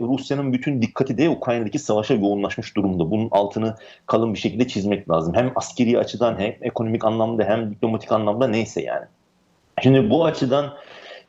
Rusya'nın bütün dikkati de Ukrayna'daki savaşa yoğunlaşmış durumda. Bunun altını kalın bir şekilde çizmek lazım. Hem askeri açıdan hem ekonomik anlamda hem diplomatik anlamda neyse yani. Şimdi bu açıdan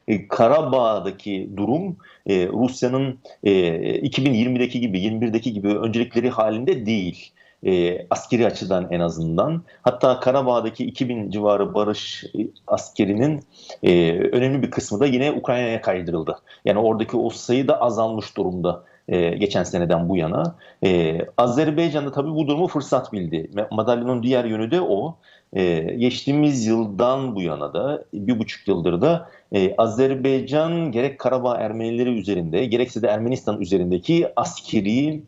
e, Karabağ'daki durum e, Rusya'nın e, 2020'deki gibi 21'deki gibi öncelikleri halinde değil. E, askeri açıdan en azından. Hatta Karabağ'daki 2000 civarı barış e, askerinin e, önemli bir kısmı da yine Ukrayna'ya kaydırıldı. Yani oradaki o sayı da azalmış durumda e, geçen seneden bu yana. E, Azerbaycan'da tabii bu durumu fırsat bildi. Madalyonun diğer yönü de o. E, geçtiğimiz yıldan bu yana da bir buçuk yıldır da e, Azerbaycan gerek Karabağ Ermenileri üzerinde gerekse de Ermenistan üzerindeki askeri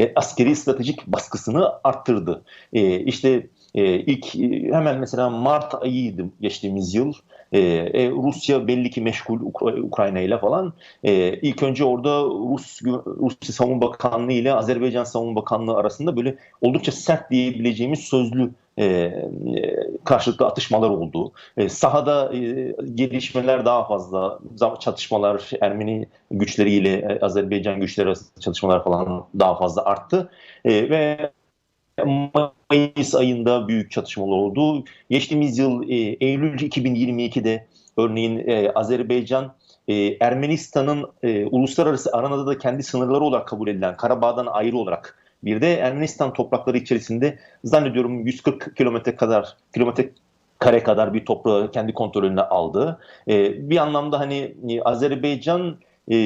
e, askeri stratejik baskısını arttırdı. E, işte e, ilk hemen mesela Mart ayıydı geçtiğimiz yıl. E, e, Rusya belli ki meşgul Ukra- Ukrayna ile falan. E, ilk önce orada Rus Rusya Savunma Bakanlığı ile Azerbaycan Savunma Bakanlığı arasında böyle oldukça sert diyebileceğimiz sözlü e, e, karşılıklı atışmalar oldu. E, sahada e, gelişmeler daha fazla, çatışmalar Ermeni güçleriyle e, Azerbaycan güçleri arasında çatışmalar falan daha fazla arttı. E, ve Mayıs ayında büyük çatışmalar oldu. Geçtiğimiz yıl e, Eylül 2022'de örneğin e, Azerbaycan e, Ermenistan'ın uluslararası aranada da kendi sınırları olarak kabul edilen Karabağ'dan ayrı olarak bir de Ermenistan toprakları içerisinde zannediyorum 140 kilometre kadar kilometre kare kadar bir toprağı kendi kontrolüne aldı. Bir anlamda hani Azerbaycan e,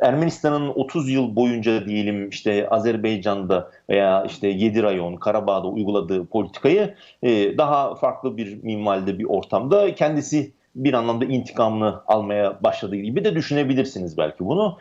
Ermenistan'ın 30 yıl boyunca diyelim işte Azerbaycan'da veya işte 7 rayon Karabağ'da uyguladığı politikayı e, daha farklı bir minvalde bir ortamda kendisi bir anlamda intikamını almaya başladığı gibi de düşünebilirsiniz belki bunu.